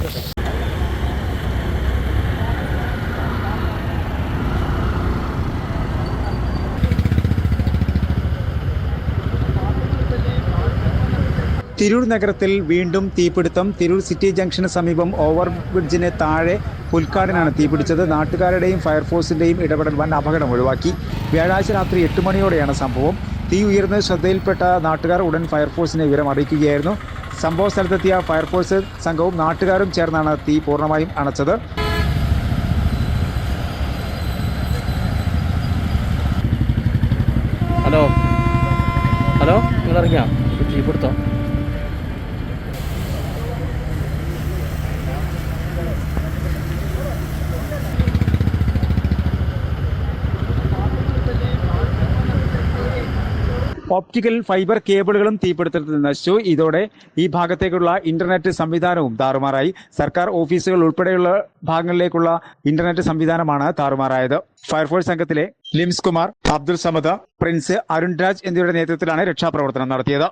തിരൂർ നഗരത്തിൽ വീണ്ടും തീപിടുത്തം. തിരൂർ സിറ്റി ജംഗ്ഷന് സമീപം ഓവർ ബ്രിഡ്ജിന് താഴെ പുൽക്കാടിനാണ് തീപിടിച്ചത്. നാട്ടുകാരുടെയും ഫയർഫോഴ്സിന്റെയും ഇടപെടൽ വൻ അപകടം ഒഴിവാക്കി. വ്യാഴാഴ്ച രാത്രി എട്ട് മണിയോടെയാണ് സംഭവം. തീ ഉയർന്ന് ശ്രദ്ധയിൽപ്പെട്ട നാട്ടുകാർ ഉടൻ ഫയർഫോഴ്സിനെ വിവരം അറിയിക്കുകയായിരുന്നു സംഭവ സ്ഥലത്തെത്തിയ ഫയർഫോഴ്സ് സംഘവും നാട്ടുകാരും ചേർന്നാണ് തീ പൂർണമായും അണച്ചത്. ഹലോ. ഹലോ നിങ്ങൾ ഇറങ്ങിയാ ജീപ്പ് ഓപ്റ്റിക്കൽ ഫൈബർ കേബിളുകളും തീപിടുത്തത്തിൽ നശിച്ചു. ഇതോടെ ഈ ഭാഗത്തേക്കുള്ള ഇന്റർനെറ്റ് സംവിധാനവും താറുമാറായി. സർക്കാർ ഓഫീസുകൾ ഉൾപ്പെടെയുള്ള ഭാഗങ്ങളിലേക്കുള്ള ഇന്റർനെറ്റ് സംവിധാനമാണ് താറുമാറായത്. ഫയർഫോഴ്സ് സംഘത്തിലെ ലിംസ് കുമാർ അബ്ദുൾ സമദ് പ്രിൻസ് അരുൺ രാജ് എന്നിവരുടെ നേതൃത്വത്തിലാണ് രക്ഷാപ്രവർത്തനം നടത്തിയത്.